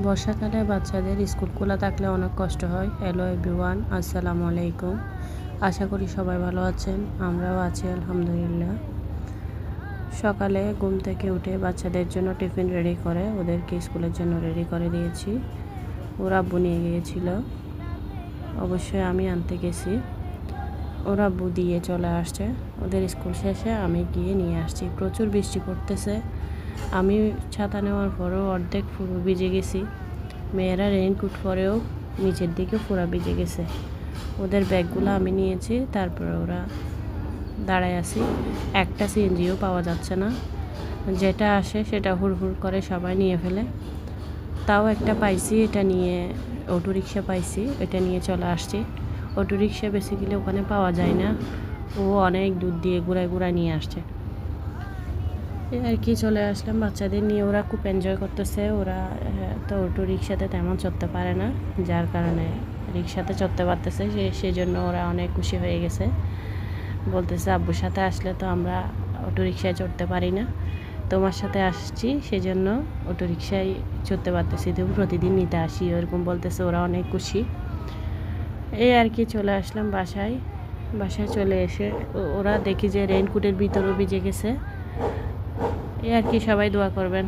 বর্ষাকালে বাচ্চাদের স্কুল খোলা থাকলে অনেক কষ্ট হয়। হ্যালো এভরিওয়ান আসসালামু আলাইকুম। আশা করি সবাই ভালো আছেন, আমরাও আছি আলহামদুলিল্লাহ। সকালে ঘুম থেকে উঠে বাচ্চাদের জন্য টিফিন রেডি করে, ওদেরকে স্কুলের জন্য রেডি করে দিয়েছি। ওরা আব্বু নিয়ে গিয়েছিল। অবশ্যই আমি আনতে গেছি। ওরা আব্বু দিয়ে চলে আসছে। ওদের স্কুল শেষে আমি গিয়ে নিয়ে আসছি। প্রচুর বৃষ্টি পড়তেছে। আমি ছাতা নেওয়ার পরেও অর্ধেক পুরো ভিজে গেছি। মেয়েরা রেইনকোট পরেও নিচের দিকে পুরো ভিজে গেছে। ওদের ব্যাগগুলো আমি নিয়েছি, তারপরে ওরা দাঁড়ায় আছি। একটা সিএনজিও পাওয়া যাচ্ছে না। যেটা আসে সেটা হুড় হুড় করে সবাই নিয়ে ফেলে। তাও একটা পাইছি, এটা নিয়ে অটো রিক্সা পাইছি, এটা নিয়ে চলে আসছি। অটো রিক্সা বেসিক্যালি ওখানে পাওয়া যায় না। ও অনেক দূর দিয়ে ঘুরায় ঘুরায় নিয়ে আসছে। আর কি চলে আসলাম। বাচ্চাদের নিয়ে ওরা খুব এনজয় করতেছে। ওরা হ্যাঁ, তো অটো রিক্সাতে তেমন চড়তে পারে না যার কারণে রিক্সাতে চড়তে পারতেছে। সে সেজন্য ওরা অনেক খুশি হয়ে গেছে। বলতেছে আব্বুর সাথে আসলে তো আমরা অটো রিক্সায় চড়তে পারি না। তোমার সাথে আসছি সেজন্য অটো রিক্সায় চড়তে পারতেছি। তুমি প্রতিদিন নিতে আসি। ওরকম বলতেছে ওরা অনেক খুশি। এই আর কি চলে আসলাম বাসায়। বাসায় চলে এসে ওরা দেখি যে রেইনকোটের ভিতরেও ভিজে গেছে এই আর কি সবাই দোয়া করবেন।